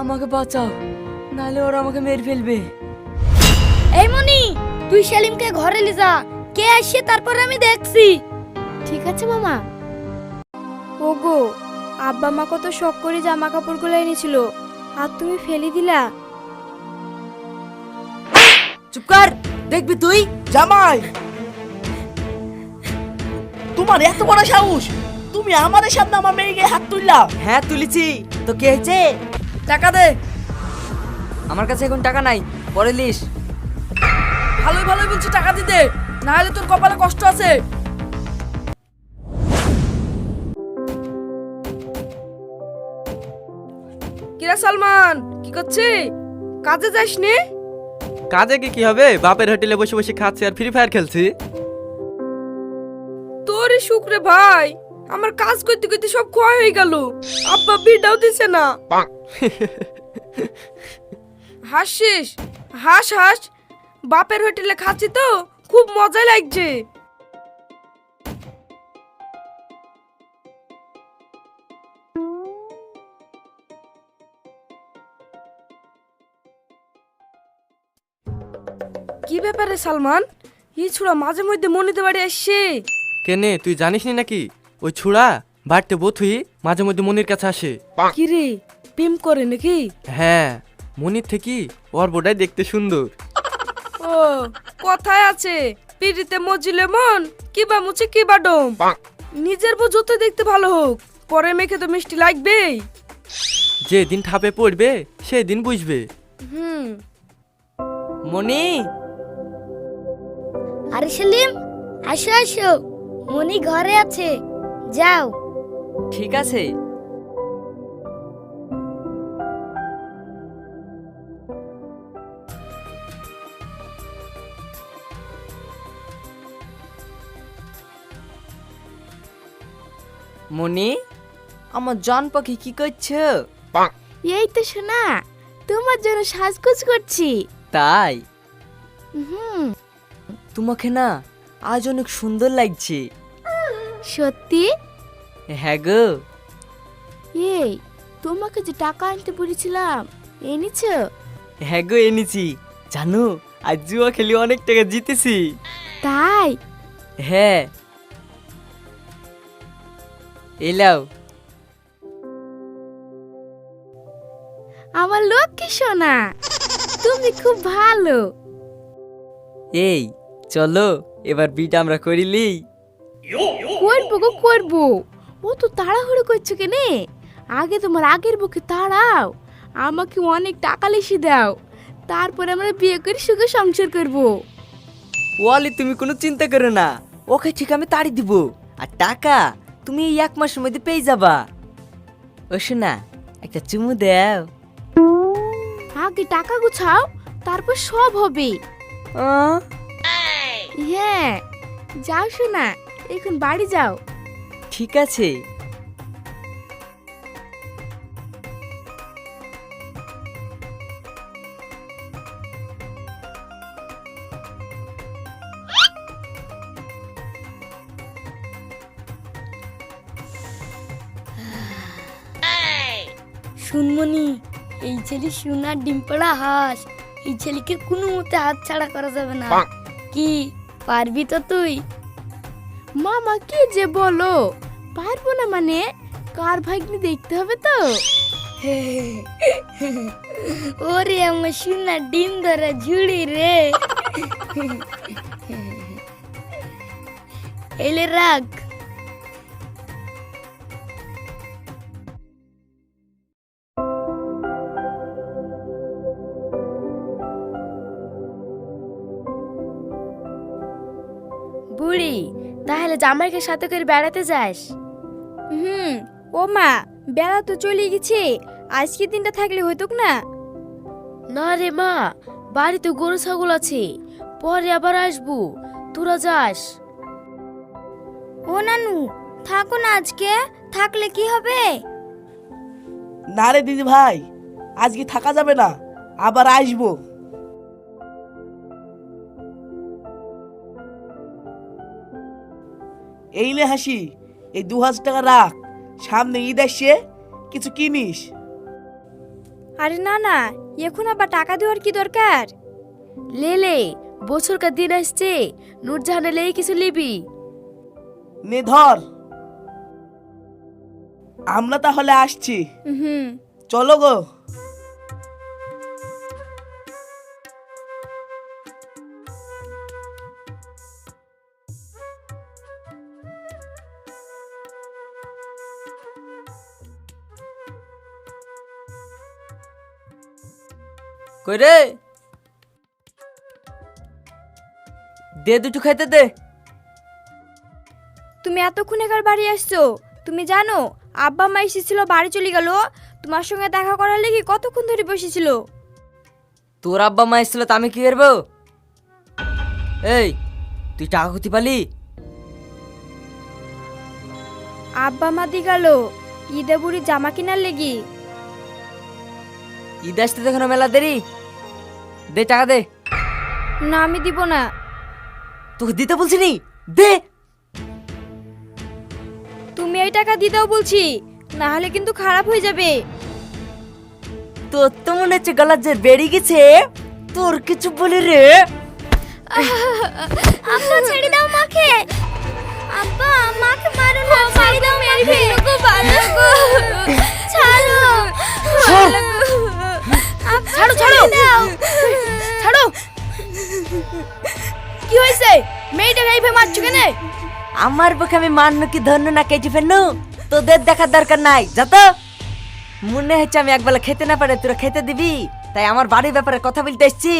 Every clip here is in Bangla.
আমাকে বাঁচাও নাহলে ওরা আমাকে মেরে ফেলবে। এই মনি তুই সেলিমকে ঘরে নিয়ে যা কে আসছে তারপর আমি দেখছি। ঠিক আছে মামা। ওগো আব্বা মা কত শখ করে জামা কাপড়গুলো এনেছিল আর তুমি ফেলে দিলা। চুপ কর দেখবি তুই জামাই। তোমার এত বড় সাহস তুমি আমাদের সামনে আমার মেয়েকে হাত তুললা। হ্যাঁ তুলেছি। তো কে হয়েছে? টাকা দে। আমার কাছে এখন টাকা নাই পরে লিস। ভালোই ভালোই বলছি টাকা দিতে। না হলে তোর কপালে কষ্ট আছে। কিরা সালমান কি করছি? কাজে যাসনি? কাজে কি কি হবে? বাপের হোটেলে বসে বসে খাচ্ছি আর ফ্রি ফায়ার খেলছি। তোরই শুক্রে ভাই। আমার কাজ করতে করতে সব ক্ষয় হয়ে গেল। আব্বা বিটাও দিছে না। হাসিস হাস হাস বাপের হোটেলে খাচ্ছি তো খুব মজা লাগছে। কি ব্যাপারে সালমান? এই ছোড়া মাঝে মধ্যে মনিতে বাড়ি আসছে। কেনে তুই জানিস নি নাকি? ওই ছুড়া বাড়তে বথুই মাঝে মধ্যে মনির কাছে আসে। কি রে প্রেম করে নাকি? হ্যাঁ মনির থেকে ওর বোটাই দেখতে সুন্দর। ও কথায় আছে পিড়িতে মজিলে মন কিবা মুছে কি কিবা ডম। নিজের বউ যত দেখতে ভালো হোক পরে মেখে তো মিষ্টি লাগবেই। যেদিন ঠাপে পড়বে সেদিন বুঝবে। হুম। মনি? আরে সেলিম আসো আসো। মনি ঘরে আছে। যাও। ঠিক আছে। মনি আমার জান পাখি কি করছ? এই তো শোনা তোমার জন্য সাজগোজ করছি। তাই? হুম। তোমাকে না আজ অনেক সুন্দর লাগছে। সত্যি? হ্যাঁ গো। এই তোমাকে যে টাকা আনতে বলেছিলাম এনেছো? হ্যাঁ গো এনেছি। জানো আজ জুয়া খেলি অনেক টাকা জিতেছি। তাই? হ্যাঁ। এলাও আমার লক্ষ্মী সোনা তুমি খুব ভালো। এই চলো এবার বিটা আমরা করিলি করব গো করব ও তো তাড়াহুড়ো করছ কেনে? আগে তোমার আগের বুকে তাড়াও আমাকে অনেক টাকা লিখে দাও তারপরে আমরা বিয়ে করে সুখে সংসার করব। ওয়ালি তুমি কোনো চিন্তা করো না ওকে ঠিক আমি তাড়ি দিব। আর টাকা তুমি এই এক মাসের মধ্যে পেয়ে যাবা। ও শোনা একটা চুমু দাও। আগে টাকা গুছাও তারপর সব হবে। হ্যাঁ যাও শোনা এখন বাড়ি যাও। ঠিক আছে। শুনমনি এই ছেলে সোনার ডিম পড়া হাঁস। এই ছেলেকে কোনো মতে হাত ছাড়া করা যাবে না। কি পারবি তো তুই? মামা কি যে বলো? পারব না মানে? কার ভাগ্নি দেখতে হবে তো? ওরে আমার সোনা ডিম ধরা ঝুড়ি রে। এলে রাখ। জামাইকে সাথে করে বেড়াতে যাস। হুম ও মা বেড়া তো চলে গেছে। আজকে দিনটা থাকলে হইতো না? না রে মা বাড়িতে গরু ছাগল আছে। পরে আবার আসব। তোরা যাস। ও নানু থাকো না আজকে। থাকলে কি হবে? না রে দিদি ভাই আজকে থাকা যাবে না। আবার আসব। এই লে হাসি এই দু হাজার টাকা রাখ সামনে ঈদ আসছে কিছু কিনিস। আরে না না এখন আবার টাকা দেওয়ার কি দরকার? লেলে বছরকার দিন আসছে নূরজাহানে লেই কিছু লিবি নে ধর। আমরা তাহলে আসছি। হুম চলো গো। কই রে? দে দুটো খাইতে দে। তুমি এতক্ষণ একার বাড়ি আসছো? তুমি জানো আব্বা মা এসেছিল বাড়ি চলে গেল। তোমার সঙ্গে দেখা করার লেগে কতক্ষণ ধরে বসেছিল? তোর আব্বা মা এসেছিল তা আমি কি করব? এই তুই টাকা খুঁতি পালি? আব্বা মা দি গেল ঈদে বুড়ি জামা কেনার লেগি। ঈদ আসতে দেখো মেলা দেরি। দে টাকা দে। না আমি দিব না। তোকে দিতে বলছি নি? দে। তুমি এই টাকা দিতেও বলছি না হলে কিন্তু খারাপ হয়ে যাবে। তোর তো মনে হচ্ছে গলার যে বেরিয়ে গেছে। তোর কিছু বলি রে। আব্বা ছেড়ে দাও মাকে। আব্বা মাকে মারো না ছেড়ে দাও মেরে ফেলো গো গো। ছাড়ো ছাড়ো ছাড়ো। ছাড়ো। কি হয়েছে? মেয়েটাকে এইভাবে মারছো কেনে? আমার পক্ষে আমি মান্য কি ধন্য না কেটে ফেলনু? তোদের দেখার দরকার নাই যত। মনে হচ্ছে আমি একবেলা খেতে না পারে তোরা খেতে দিবি। তাই আমার বাড়ির ব্যাপারে কথা বলতে এসছি।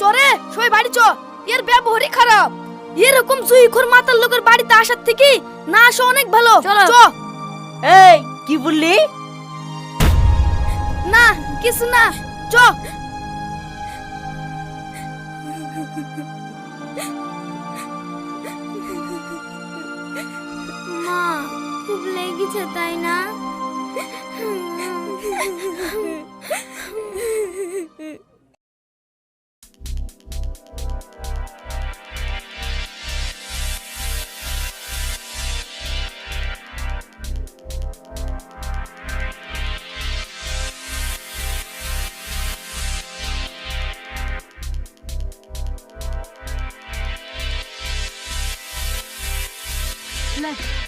চরে সবাই বাড়ি চ। এর ব্যবহারই খারাপ। এরকম সুইখোর মাতার লোকের বাড়িতে আসার থেকে না আসা অনেক ভালো। চলো। চ। এই কি বললি? না কিছু না। চ। মা খুব লেগেছে তাই না? লে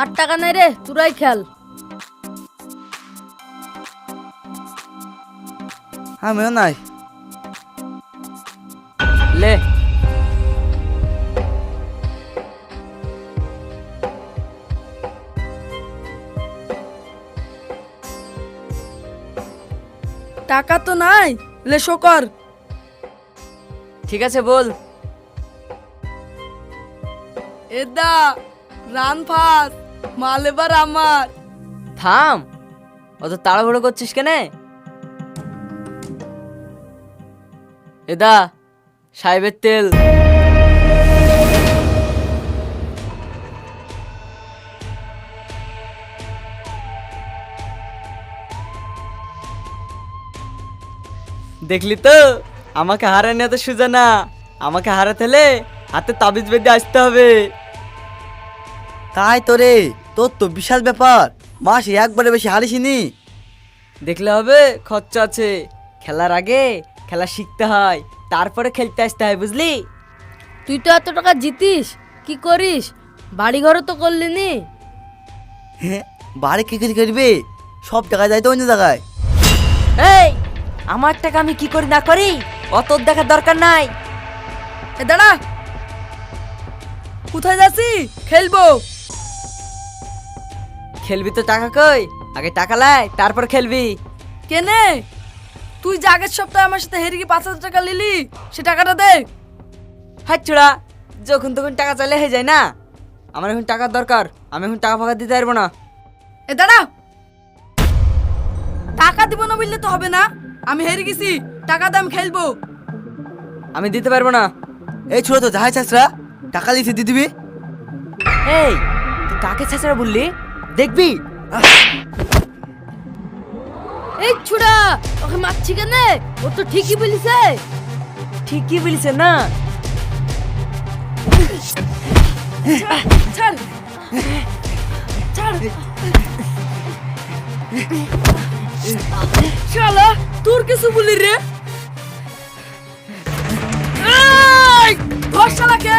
আর টাকা নাই রে তোরাই খেল আমিও নাই। লে। টাকা তো নাই লে শকর ঠিক আছে বল। এদা রান ফাস মাল এবার আমার। থাম, অত তাড়াহুড়ো করছিস কেনে? এদা সাহেবের তেল। দেখলি তো, আমাকে হারানি এত সোজা না আমাকে হারাতে হলে হাতে তাবিজ বেঁধে আসতে হবে। তাই তো রে তোর তো বিশাল ব্যাপার। মাসে একবারে বেশি হারিসিনি। দেখলে হবে খরচা আছে। খেলার আগে খেলা শিখতে হয় তারপরে খেলতে আসতে হয় বুঝলি? তুই তো এত টাকা জিতিস কি করিস? বাড়ি ঘরে তো করলি নি। হ্যাঁ বাড়ি কি করে করবে? সব জায়গায় যায় তো অন্য জায়গায়। এই আমার টাকা আমি কি করি না করি? অত দেখার দরকার নাই। এ দাঁড়া। কোথায় যাচ্ছি? খেলব। খেলবি তো টাকা কই? আগে টাকা লাই তারপর খেলবি। কেনে? তুই যে আগের সপ্তাহে আমার সাথে হেরিকে পাঁচ হাজার টাকা নিলি সে টাকাটা দে। হাত চূড়া যখন তখন টাকা চাইলে হয়ে যায় না। আমার এখন টাকার দরকার আমি এখন টাকা ফাঁকা দিতে পারব না। এ দাঁড়া। টাকা দিব না বললে তো হবে না। আমি হেরে গেছি টাকা দাম খেলব। আমি দিতে পারব না। এই ছোট তো যাহাই চাষরা টাকা দিতে দিয়ে দিবি। এই তুই কাকে ছেঁচড়া বললি? দেখবি? এই ছুড়া ওকে মারছি কেন? ও তো ঠিকই বলিছে। ঠিকই বলিছে না। ছাড় ছাড় শালা তোর কিছু বলি রে? ধর শালাকে।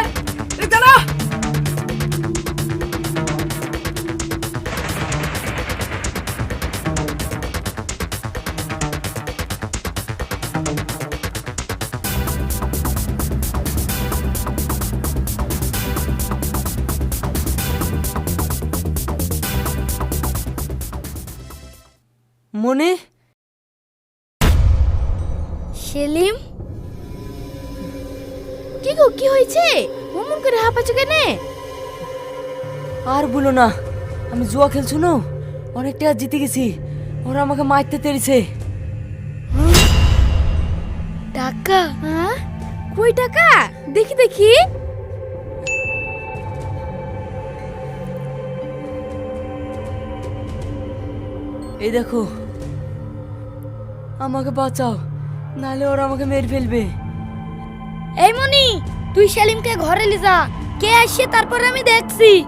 মনে? সেলিম? কি গো কি হয়েছে? অমন করে হাঁপাচ্ছ কেন? আর বলো না আমি জুয়া খেলছো না? অনেক টাকা জিতে গেছি। ওরা আমাকে মারতে তেড়েছে। টাকা? হ্যাঁ? কই টাকা? দেখি দেখি। এই দেখো আমাকে বাঁচাও নাহলে ওরা আমাকে মেরে ফেলবে। এই মনি তুই সেলিমকে ঘরে নিয়ে যা কে আসছে তারপরে আমি দেখছি।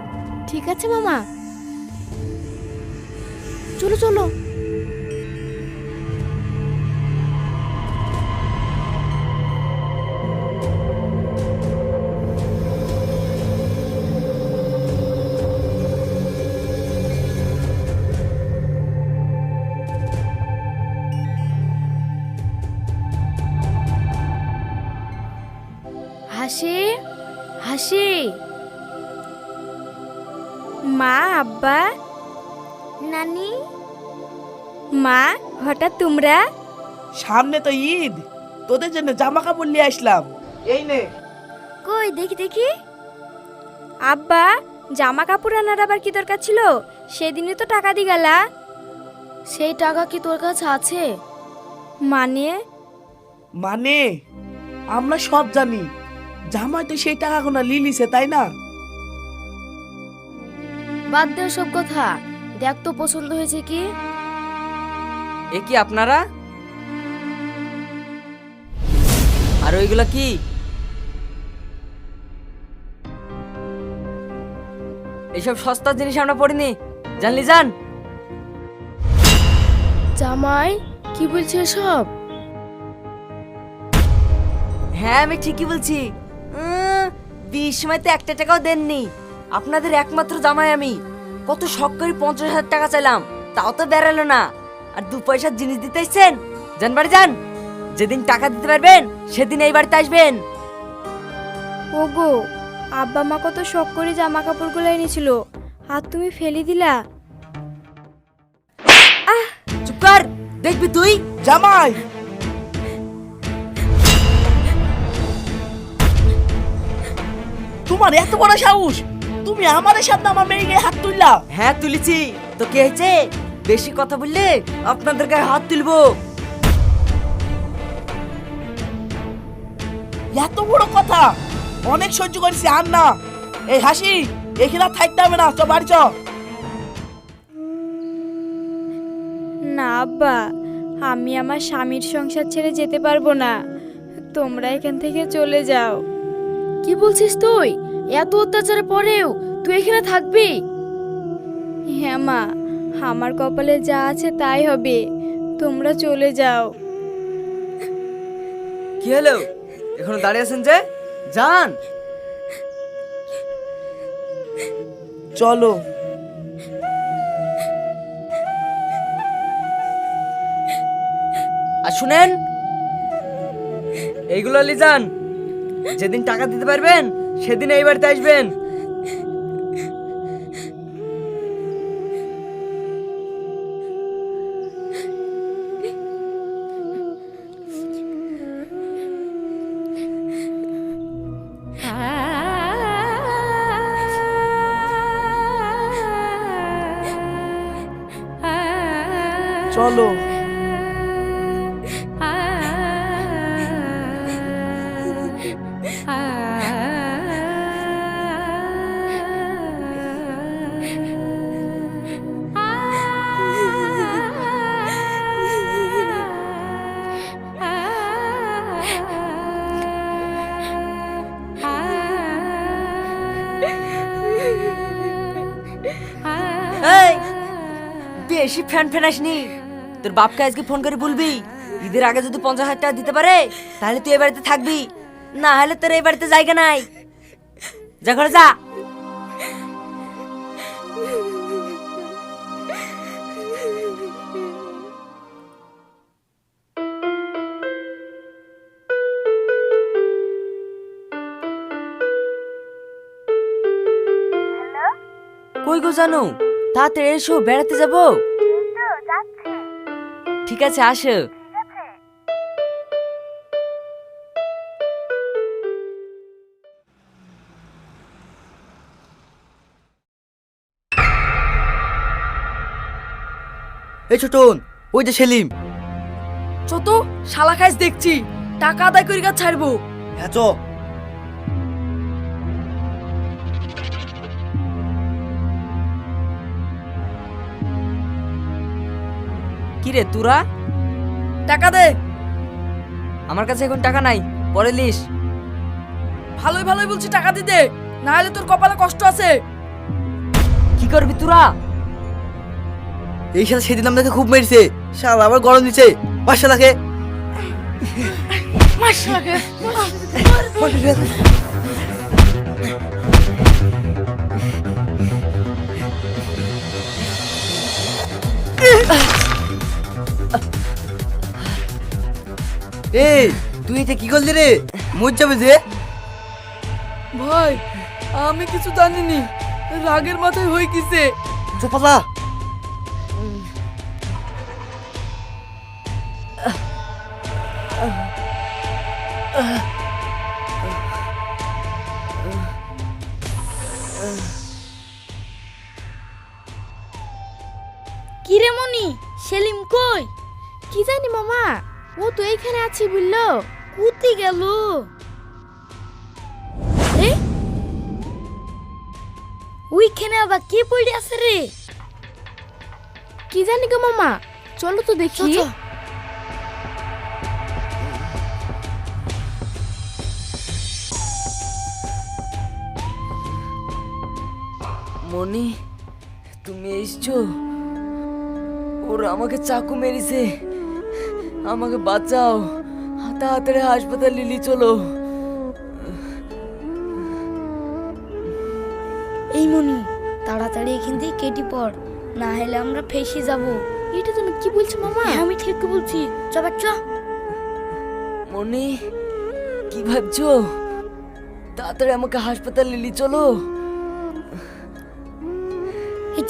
ঠিক আছে মামা। চলো চলো। আব্বা নানি? মা হঠাৎ তোমরা? সামনে তো ঈদ। তোদের জন্য জামা কাপড় নিয়ে আসলাম। এই নে। কই দেখি দেখি। আব্বা জামা কাপড় আনার আবার কি দরকার ছিল? সেদিনই তো টাকা দি গেলা সেই টাকা কি তোর কাছে আছে? মানে? মানে? আমরা সব জানি। জামাই তো সেই টাকা গোনা লিলিছে তাই না? বাদ দে সব কথা। দেখ তো পছন্দ হয়েছে কি? এ কি আপনারা? আর ওইগুলা কি? এইসব সস্তা জিনিস আমরা পড়িনি। জানলি জান? জামাই কি বলছে সব হ্যাঁ আমি ঠিকই বলছি। উম, বিশ সময়তে একটা টাকাও দেননি। আপনাদের একমাত্র জামাই আমি। কত শখ করে পঞ্চাশ হাজার টাকা চাইলাম তাও তো বেরালো না। আর দু পয়সার জিনিস দিতে এসছেন? যান বাড়ি যান। যেদিন টাকা দিতে পারবেন সেদিন এই বাড়িতে আসবেন। ওগো আব্বা মা কত শখ করে জামা কাপড়গুলো এনেছিল। আর তুমি ফেলে দিলা। চুপ কর। দেখবি তুই? জামাই! তোমার এত বড় সাহস! তুমি আমাদের সামনে আমার মেয়ে গায়ে হাত তুললা? হ্যাঁ তুলেছি। তো কি হয়েছে? বেশি কথা বললে আপনাদের গায়ে হাত তুলবো। এত বড় কথা। অনেক সহ্য করেছি আর না। এই হাসি এখানে আর থাকতে হবে না। চ বাড়ি চ। না আব্বা। আমি আমার স্বামীর সংসার ছেড়ে যেতে পারব না। তোমরা এখান থেকে চলে যাও। কি বলছিস তুই? এত অত্যাচারের পরেও তুই এখানে থাকবি? হ্যাঁ মা আমার কপালে যা আছে তাই হবে। তোমরা চলে যাও। কি হলো? এখনও দাঁড়িয়ে আছেন যে? যান। চলো। আর শুনেন এইগুলো লিজান যেদিন টাকা দিতে পারবেন সেদিন এই বাড়িতে আসবেন। চলো। বেশি ফ্যান ফ্যান আসনি। তোর বাপকে আজকে ফোন করে বলবি ঈদের আগে যদি পঞ্চাশ হাজার টাকা দিতে পারে তাহলে তুই এ বাড়িতে থাকবি। না হলে তোর এই বাড়িতে জায়গা নাই। যা ঘরে যা। কই গো জানো? তাড়াতাড়ি এসো বেড়াতে যাব। ঠিক আছে আসো। এই ছোটন ওই যে সেলিম। চ তো শালা খাইস দেখছি। টাকা আদায় করে গাছ ছাড়বো। হ্যাঁ চ কি রে তোরা? টাকা দে। আমার কাছে এখন টাকা নাই পরে লিস। ভালোই ভালোই বলছি টাকা দিতে। না হলে তোর কপালে কষ্ট আছে। কি করবি তোরা? এই সাথে সেদিন আমাকে খুব মেরেছে। শালা আবার গরম দিচ্ছে পাঁচশো লাখে এই তুই এটা কি করলি রে? মর যাবে যে। ভাই আমি কিছু জানিনি। রাগের মাথায় হয়ে গেছে। চোপালা গেল। ওইখানে আবার কে পড়ে আছে রে? কি জানি গো মামা চলো তো দেখি। মনি তুমি এসছো? ওরা আমাকে চাকু মেরেছে। আমাকে বাঁচাও। তাড়াতাড়ি হাসপাতাল লিলি চলো। এই মনি তাড়াতাড়ি এখান থেকে কেটে পড় না হলে আমরা ফেসে যাব। এটা তুমি কি বলছো মামা? হ্যাঁ আমি ঠিক বলছি। চ বাচ্চা। মনি কি ভাবছ? তাড়াতাড়ি আমাকে হাসপাতাল লিলি চলো।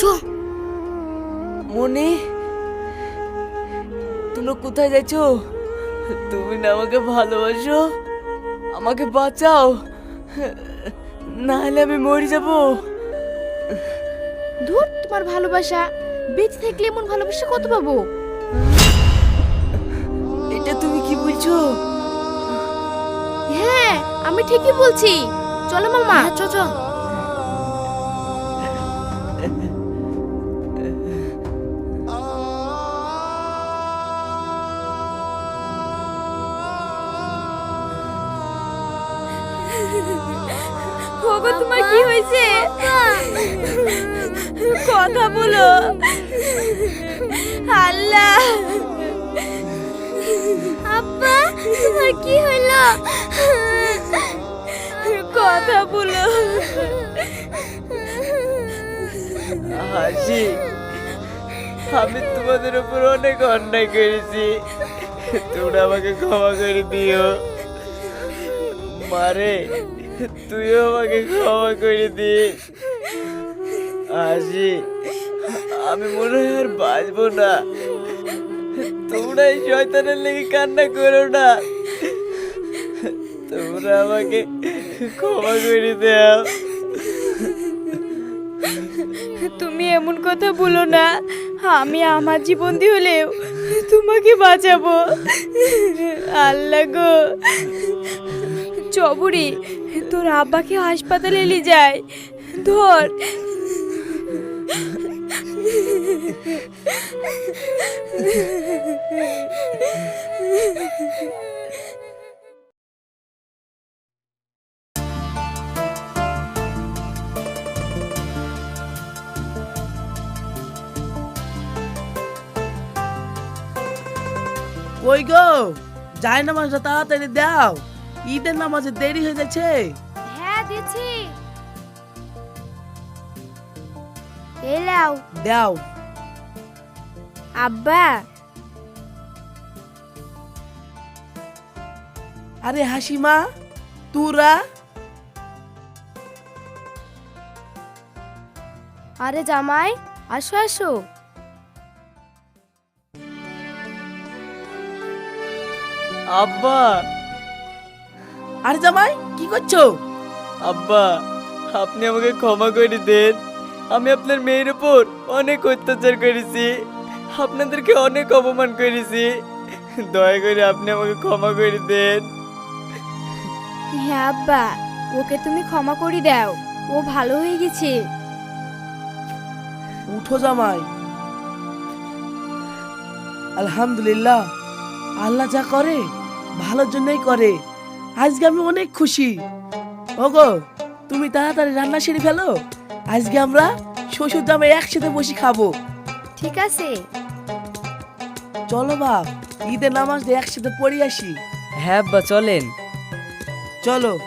চ। মনি তোমরা কোথায় যাচ্ছো? তুমি না আমাকে ভালোবাসো আমাকে বাঁচাও। না হলে আমি মরে যাব। ধুর তোমার ভালোবাসা। বেঁচে থাকলে এমন ভালোবাসা কত পাবো? এটা তুমি কি বলছো? হ্যাঁ আমি ঠিকই বলছি। চলো মামা। চ চ কথা বলো। আল্লাহ। আব্বা, তোমার কি হইল কথা বলো। হাসি, আমি তোমাদের উপর অনেক অন্যায় করেছি। তোমরা আমাকে ক্ষমা করে দিও। মারে, তুইও আমাকে ক্ষমা করে দিস। হাসি আমি মনে হয় আর বাঁচবো না। তোমরা এই শয়তানের লেগে কান্না করো না। তোমরা আমাকে ক্ষমা করে দাও। তুমি এমন কথা বলো না। আমি আমার জীবন দিয়ে হলেও তোমাকে বাঁচাবো। আল্লাহ গো। চবুরি, তোর আব্বাকে হাসপাতালে নিয়ে যায়। ধর কই গো? যাই নামাজটা তাড়াতাড়ি দাও। ঈদের নামাজে দেরি হয়ে যাচ্ছে। হ্যাঁ দিচ্ছি এলাও দাও আব্বা আরে হাসিমা তুরা। আরে জামাই আসো আসো। আব্বা। আরে জামাই কি করছ? আব্বা আপনি আমাকে ক্ষমা করে দেন। আমি আপনার মেয়ের উপর অনেক অত্যাচার করেছি। আপনাদেরকে অনেক অপমান করেছি। দয়া করে আপনি আমাকে ক্ষমা করে দেন। হ্যাঁ আব্বা ওকে তুমি ক্ষমা করে দাও। ও ভালো হয়ে গেছে। উঠো জামাই। আলহামদুলিল্লাহ আল্লাহ যা করে ভালোর জন্যই করে। আজকে আমি অনেক খুশি। ওগো তুমি তাড়াতাড়ি রান্না সেরে ফেলো। আজকে আমরা শ্বশুর দামে একসাথে বসে খাব। ঠিক আছে। চলো বাপ ঈদের নামাজ দিয়ে একসাথে পড়ে আসি। হ্যাঁ বা চলেন। চলো।